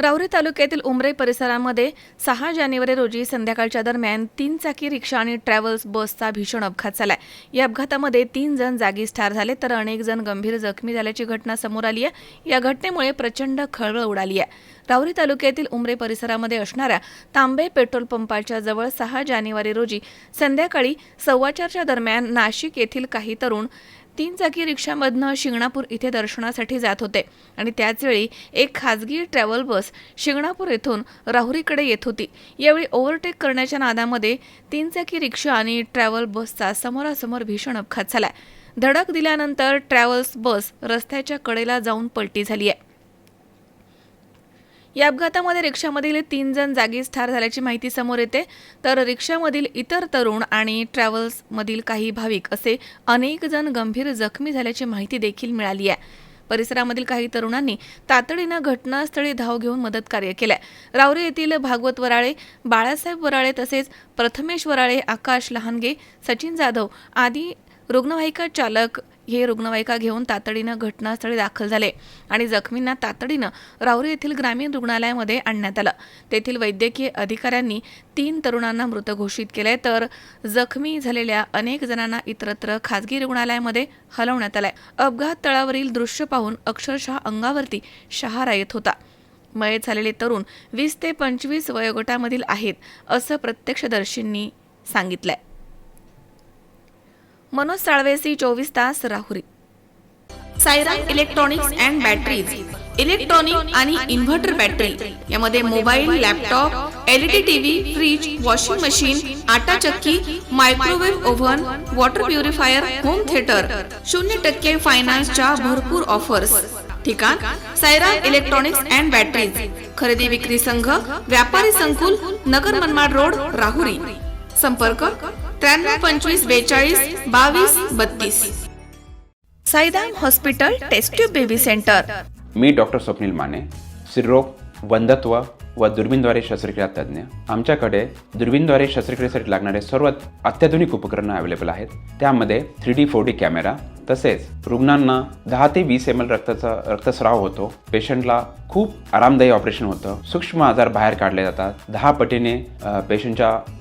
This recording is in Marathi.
राऊरी तालुक्यातील उमरे परिसरामध्ये सहा जानेवारी रोजी संध्याकाळच्या दरम्यान तीन चाकी रिक्षा आणि ट्रॅव्हल्स बसचा भीषण अपघात झालाय. या अपघातामध्ये तीन जण जागीच ठार झाले तर अनेक जण गंभीर जखमी झाल्याची घटना समोर आली आहे. या घटनेमुळे प्रचंड खळबळ उडाली आहे. राऊरी तालुक्यातील उमरे परिसरामध्ये असणाऱ्या तांबे पेट्रोल पंपाच्या जवळ सहा जानेवारी रोजी संध्याकाळी सव्वाचारच्या दरम्यान नाशिक येथील काही तरुण तीन चाकी रिक्षामधनं शिंगणापूर इथे दर्शनासाठी जात होते. आणि त्याचवेळी एक खाजगी ट्रॅव्हल बस शिंगणापूर येथून राहुरीकडे येत होती. यावेळी ओव्हरटेक करण्याच्या नादामध्ये तीन चाकी रिक्षा आणि ट्रॅव्हल बसचा समोरासमोर भीषण अपघात झाला धडक दिल्यानंतर ट्रॅव्हल्स बस रस्त्याच्या कडेला जाऊन पलटी झाली आहे या अपघातामध्ये रिक्षामधील तीन जण जागीच ठार झाल्याची माहिती समोर येते. तर रिक्षामधील इतर तरुण आणि ट्रॅव्हल्समधील काही भाविक असे अनेक जण गंभीर जखमी झाल्याची माहिती देखील मिळाली आहे. परिसरामधील काही तरुणांनी तातडीनं घटनास्थळी धाव घेऊन मदत कार्य केलंय. रावरे येथील भागवत वराळे बाळासाहेब वराळे तसेच प्रथमेश वराळे आकाश लहानगे सचिन जाधव आदी रुग्णवाहिका चालक हे रुग्णवाहिका घेऊन तातडीनं घटनास्थळी दाखल झाले आणि जखमींना तातडीनं राऊरी येथील ग्रामीण रुग्णालयामध्ये आणण्यात आलं. तेथील वैद्यकीय अधिकाऱ्यांनी तीन तरुणांना मृत घोषित केलंय. तर जखमी झालेल्या अनेक जणांना इतरत्र खासगी रुग्णालयामध्ये हलवण्यात आलंय. अपघात तळावरील दृश्य पाहून अक्षरशः अंगावरती शहारा येत होता. मयत झालेले तरुण वीस ते पंचवीस वयोगटामधील आहेत असं प्रत्यक्षदर्शींनी सांगितलंय. मनोज साळवेसी चोवीस तास Rahuri. Saira electronics and batteries. Electronic आणि इन्व्हर्टर बॅटरी. यामध्ये mobile laptop LED TV fridge washing machine आटा चक्की microwave oven water purifier home theatre. शून्य टक्के फायनान्सच्या भरपूर ऑफर्स. ठिकाण सायरा इलेक्ट्रॉनिक्स अँड बॅटरीज. खरेदी विक्री संघ व्यापारी संकुल नगर मनमाड रोड राहुरी. संपर्क त्र्याण्णव पंचवीस बेचाळीस बावीस बत्तीस. Saidam hospital test tube baby centre. मी डॉक्टर स्वप्नील माने स्त्रीरोग वंधत्व व दुर्बीनद्वारे शस्त्रक्रिया तज्ज्ञ. आमच्याकडे दुर्बीनद्वारे शस्त्रक्रियेसाठी लागणारे सर्व अत्याधुनिक उपकरणं अवेलेबल आहेत. त्यामध्ये three D four D camera तसेच रुग्णांना दहा ते वीस एम एल रक्ताचा रक्तस्राव होतो. पेशंटला खूप आरामदायी ऑपरेशन होतं. सूक्ष्म आजार बाहेर काढले जातात. दहा पटीने पेशंटच्या